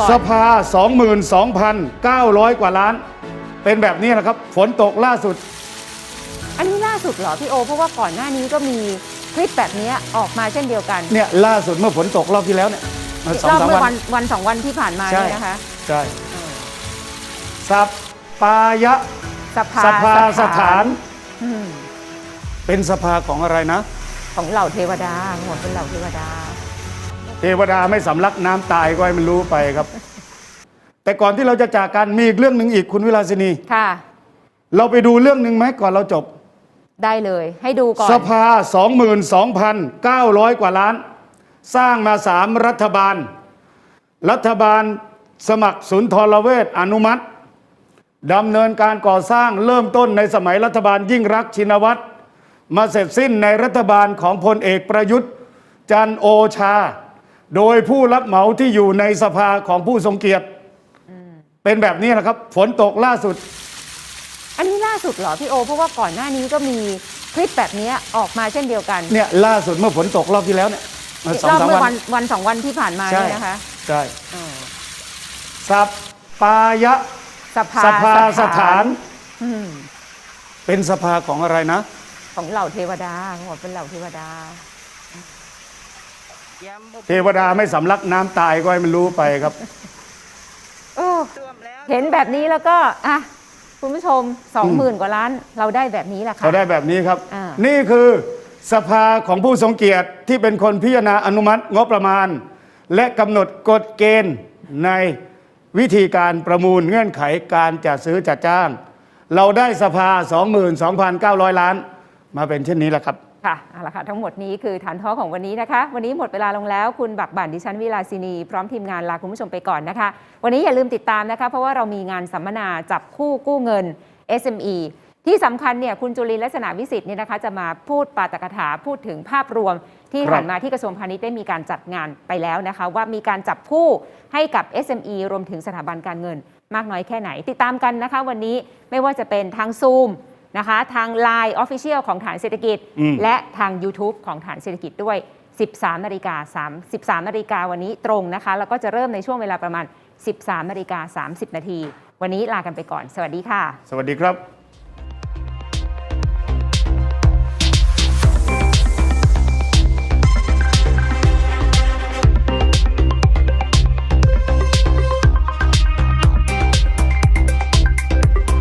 ก่อนสภา 22,900 กว่าล้าน เป็นแบบนี้นะครับ ฝนตกล่าสุด อันนี้ล่าสุดเหรอพี่โอ เพราะว่าก่อนหน้านี้ก็มีคลิปแบบนี้ออกมาเช่นเดียวกัน เนี่ยล่าสุดเมื่อฝนตกรอบที่แล้วเนี่ยเมื่อสองรอบสามเมื่อวัวันนวันสองวันที่ผ่านมาใช่เนี่ยนะคะ ใช่สัปปายะสภาสภาสถานอืมเป็นสภาของอะไรนะ ของเหล่าเทวดาหัวเป็นเหล่าเทวดาเทวดาไม่สำลักน้ำตายก็ให้มันรู้ไปครับ แต่ก่อนที่เราจะจากกันมีอีกเรื่องหนึ่งอีกคุณวิลาสินี ค่ะ เราไปดูเรื่องหนึ่งไหมก่อนเราจบ ได้เลย ให้ดูก่อน สภา 22,900 กว่าล้าน สร้างมาสามรัฐบาล รัฐบาลสมัครสุนทรเวชอนุมัติดำเนินการก่อสร้างเริ่มต้นในสมัยรัฐบาลยิ่งรักษณ์ชินวัตรมาเสร็จสิ้นในรัฐบาลของพลเอกประยุทธ์ จันทร์โอชา โดยผู้รับเหมาที่อยู่ในสภาของผู้ทรงเกียรติเป็นแบบนี้นะครับ ฝนตกล่าสุด อันนี้ล่าสุดเหรอพี่โอ เพราะว่าก่อนหน้านี้ก็มีคลิปแบบนี้ออกมาเช่นเดียวกัน เนี่ยล่าสุดเมื่อฝนตกรอบที่แล้วเนี่ยเมื่อสองรอบสามเมื่อวัวันนวันสองวันที่ผ่านมาใช่เนี่ยนะคะใช่อืมสัปปายะสภาสภาสถานอืมเป็นสภาของอะไรนะ ของเหล่าเทวดาหัวเป็นเหล่าเทวดา เทวดาไม่สำลักน้ำตายก็ให้มันรู้ไปครับ เออเห็นแบบนี้แล้วก็อะคุณผู้ชมสองหมื่นกว่าล้านเราได้แบบนี้แหละค่ะเขาได้แบบนี้ครับ อ่านี่คือสภาของผู้ทรงเกียรติที่เป็นคนพิจารณาอนุมัติงบประมาณ และกำหนดกฎเกณฑ์ในวิธีการประมูลเงื่อนไขการจัดซื้อจัดจ้าง เราได้สภา 22,900 ล้าน มาเป็นเช่นนี้แหละครับ ค่ะเอาละค่ะ ทั้งหมดนี้คือฐานท้อของวันนี้นะคะ วันนี้หมดเวลาลงแล้ว คุณบักบั่นดิฉันวิลาสินี พร้อมทีมงานลาคุณผู้ชมไปก่อนนะคะ วันนี้อย่าลืมติดตามนะคะ เพราะว่าเรามีงานสัมมนาจับคู่กู้เงิน SME ที่สำคัญเนี่ยคุณจุลินลักษณะวิสิทธิ์เนี่ยนะคะจะมาพูดปาตกถาพูดถึงภาพรวม ที่ครับผ่านมาที่กระทรวงพาณิชย์ได้มีการจัดงานไปแล้วนะคะ ว่ามีการจับคู่ให้กับ SME รวมถึงสถาบันการเงิน มากน้อยแค่ไหน ติดตามกันนะคะ วันนี้ไม่ว่าจะเป็นทางซูม นะคะ ทาง Line Official ของฐานเศรษฐกิจ อืม และทาง YouTube ของฐานเศรษฐกิจด้วย 13นาฬิกา3 13นาฬิกาวันนี้ตรงนะคะ แล้วก็จะเริ่มในช่วงเวลาประมาณ 13นาฬิกา30 นาที วันนี้ลากันไปก่อน สวัสดีค่ะ สวัสดีครับ